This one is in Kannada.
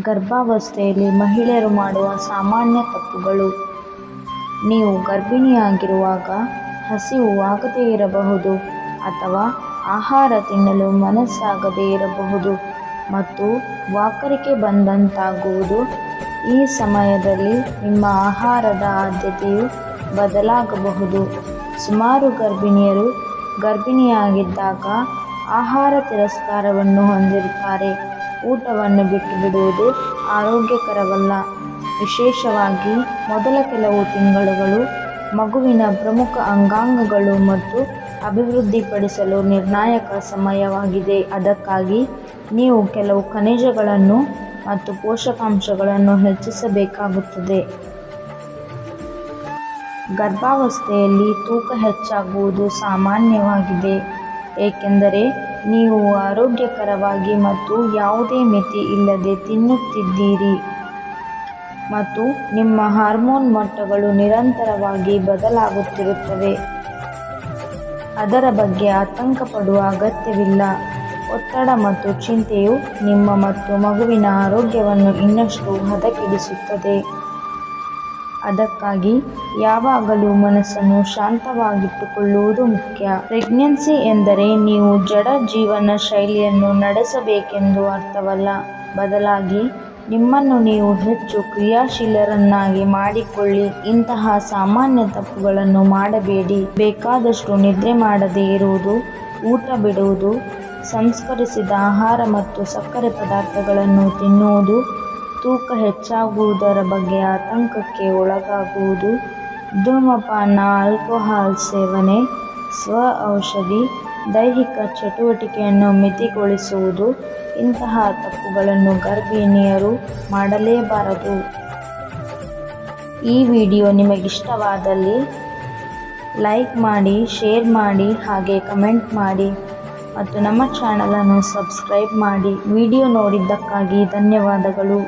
ಗರ್ಭಾವಸ್ಥೆಯಲ್ಲಿ ಮಹಿಳೆಯರು ಮಾಡುವ ಸಾಮಾನ್ಯ ತಪ್ಪುಗಳು. ನೀವು ಗರ್ಭಿಣಿಯಾಗಿರುವಾಗ ಹಸಿವು ಆಗದೇ ಇರಬಹುದು ಅಥವಾ ಆಹಾರ ತಿನ್ನಲು ಮನಸ್ಸಾಗದೇ ಇರಬಹುದು ಮತ್ತು ವಾಕರಿಕೆ ಬಂದಂತಾಗುವುದು. ಈ ಸಮಯದಲ್ಲಿ ನಿಮ್ಮ ಆಹಾರದ ಆದ್ಯತೆಯು ಬದಲಾಗಬಹುದು. ಸುಮಾರು ಗರ್ಭಿಣಿಯರು ಗರ್ಭಿಣಿಯಾಗಿದ್ದಾಗ ಆಹಾರ ತಿರಸ್ಕಾರವನ್ನು ಹೊಂದಿರುತ್ತಾರೆ. ಊಟವನ್ನು ಬಿಟ್ಟು ಬಿಡುವುದು ಆರೋಗ್ಯಕರವಲ್ಲ. ವಿಶೇಷವಾಗಿ ಮೊದಲ ಕೆಲವು ತಿಂಗಳುಗಳು ಮಗುವಿನ ಪ್ರಮುಖ ಅಂಗಾಂಗಗಳು ಮತ್ತು ಅಭಿವೃದ್ಧಿಪಡಿಸಲು ನಿರ್ಣಾಯಕ ಸಮಯವಾಗಿದೆ. ಅದಕ್ಕಾಗಿ ನೀವು ಕೆಲವು ಖನಿಜಗಳನ್ನು ಮತ್ತು ಪೋಷಕಾಂಶಗಳನ್ನು ಹೆಚ್ಚಿಸಬೇಕಾಗುತ್ತದೆ. ಗರ್ಭಾವಸ್ಥೆಯಲ್ಲಿ ತೂಕ ಹೆಚ್ಚಾಗುವುದು ಸಾಮಾನ್ಯವಾಗಿದೆ. ಏಕೆಂದರೆ ನೀವು ಆರೋಗ್ಯಕರವಾಗಿ ಮತ್ತು ಯಾವುದೇ ಮಿತಿ ಇಲ್ಲದೆ ತಿನ್ನುತ್ತಿದ್ದೀರಿ. ಮತ್ತು ನಿಮ್ಮ ಹಾರ್ಮೋನ್ ಮಟ್ಟಗಳು ನಿರಂತರವಾಗಿ ಬದಲಾಗುತ್ತಿರುತ್ತವೆ. ಅದರ ಬಗ್ಗೆ ಆತಂಕ ಪಡುವ ಅಗತ್ಯವಿಲ್ಲ. ಒತ್ತಡ ಮತ್ತು ಚಿಂತೆಯು ನಿಮ್ಮ ಮತ್ತು ಮಗುವಿನ ಆರೋಗ್ಯವನ್ನು ಇನ್ನಷ್ಟು ಹದಗೆಡಿಸುತ್ತದೆ. ಅದಕ್ಕಾಗಿ ಯಾವಾಗಲೂ ಮನಸ್ಸನ್ನು ಶಾಂತವಾಗಿಟ್ಟುಕೊಳ್ಳುವುದು ಮುಖ್ಯ. ಪ್ರೆಗ್ನೆನ್ಸಿ ಎಂದರೆ ನೀವು ಜಡ ಜೀವನ ಶೈಲಿಯನ್ನು ನಡೆಸಬೇಕೆಂದು ಅರ್ಥವಲ್ಲ. ಬದಲಾಗಿ, ನಿಮ್ಮನ್ನು ನೀವು ಹೆಚ್ಚು ಕ್ರಿಯಾಶೀಲರನ್ನಾಗಿ ಮಾಡಿಕೊಳ್ಳಿ. ಇಂತಹ ಸಾಮಾನ್ಯ ತಪ್ಪುಗಳನ್ನು ಮಾಡಬೇಡಿ. ಬೇಕಾದಷ್ಟು ನಿದ್ರೆ ಮಾಡದೇ ಇರುವುದು, ಊಟ ಬಿಡುವುದು, ಸಂಸ್ಕರಿಸಿದ ಆಹಾರ ಮತ್ತು ಸಕ್ಕರೆ ಪದಾರ್ಥಗಳನ್ನು ತಿನ್ನುವುದು ತೂಕ ಹೆಚ್ಚಾಗುವುದರ ಬಗ್ಗೆ ಆತಂಕಕ್ಕೆ ಒಳಗಾಗುವುದು. ಧೂಮಪಾನ, ಆಲ್ಕೋಹಾಲ್ ಸೇವನೆ, ಸ್ವ ಔಷಧಿ, ದೈಹಿಕ ಚಟುವಟಿಕೆಯನ್ನು ಮಿತಿಗೊಳಿಸುವುದು, ಇಂತಹ ತಪ್ಪುಗಳನ್ನು ಗರ್ಭಿಣಿಯರು ಮಾಡಲೇಬಾರದು. ಈ ವಿಡಿಯೋ ನಿಮಗಿಷ್ಟವಾದಲ್ಲಿ ಲೈಕ್ ಮಾಡಿ, ಶೇರ್ ಮಾಡಿ, ಹಾಗೆ ಕಮೆಂಟ್ ಮಾಡಿ ಮತ್ತು ನಮ್ಮ ಚಾನಲನ್ನು ಸಬ್ಸ್ಕ್ರೈಬ್ ಮಾಡಿ. ವಿಡಿಯೋ ನೋಡಿದ್ದಕ್ಕಾಗಿ ಧನ್ಯವಾದಗಳು.